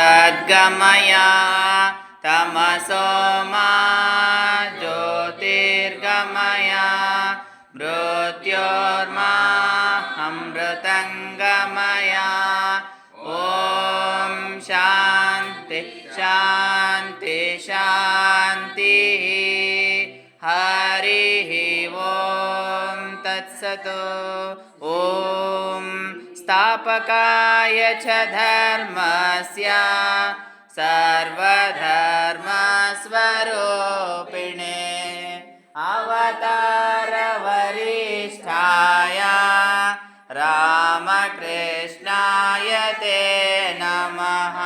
तद्गमय तमसो मा ज्योतिर्गमय मृत्योर्मा अमृतङ्गमय ॐ शान्ति शान्ति शान्तिः। हरिः ॐ तत्सत्। ॐ स्थापकाय च धर्मस्य सर्वधर्मस्वरूपिणे अवतारवरिष्ठाय रामकृष्णाय ते नमः।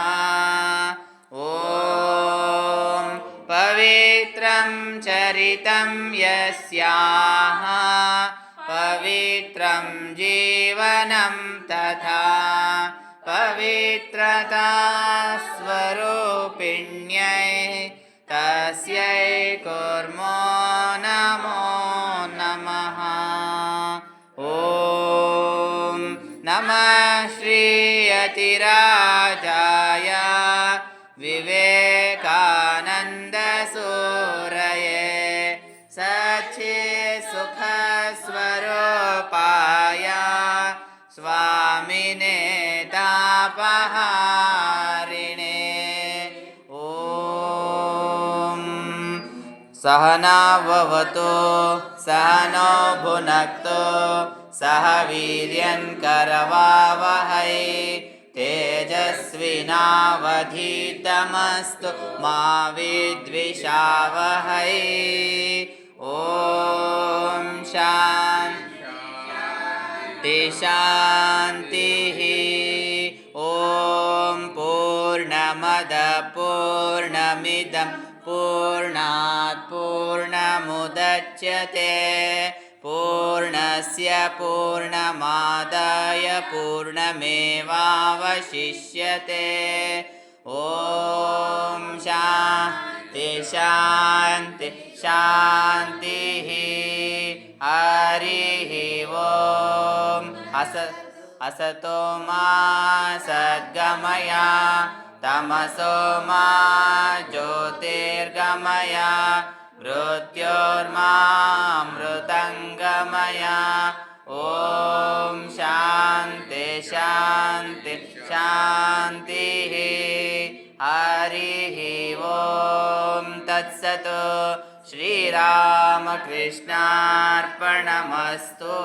ॐ पवित्रं चरितं यस्याः पवित्रं जीवनं तथा पवित्रता स्वरूपिण्यै तस्यै कुर्मो नमो नमः। ॐ नमः श्रीयतिराजाय विवेकानन्दसूरये तापहारिणे ॐ सहनाववतु सहनो भुनक्तु सह वीर्यङ्करवावहै तेजस्विनावधीतमस्तु मा विद्विषावहै। ॐ शान्ति शान्तिः पूर्णमद पूर्णात् पूर्णमुदच्यते। पूर्णस्य पूर्णमादाय पूर्णमेवावशिष्यते। ॐ शान्ति शान्ति शान्तिः। हरिः ॐ अस असतो मा सद्गमय तमसो मा ज्योतिर्गमय मृत्योर्मामृतङ्गमय। ॐ शान्ति शान्ति शान्तिः। हरिः ॐ तत्सत्। श्रीरामकृष्णार्पणमस्तु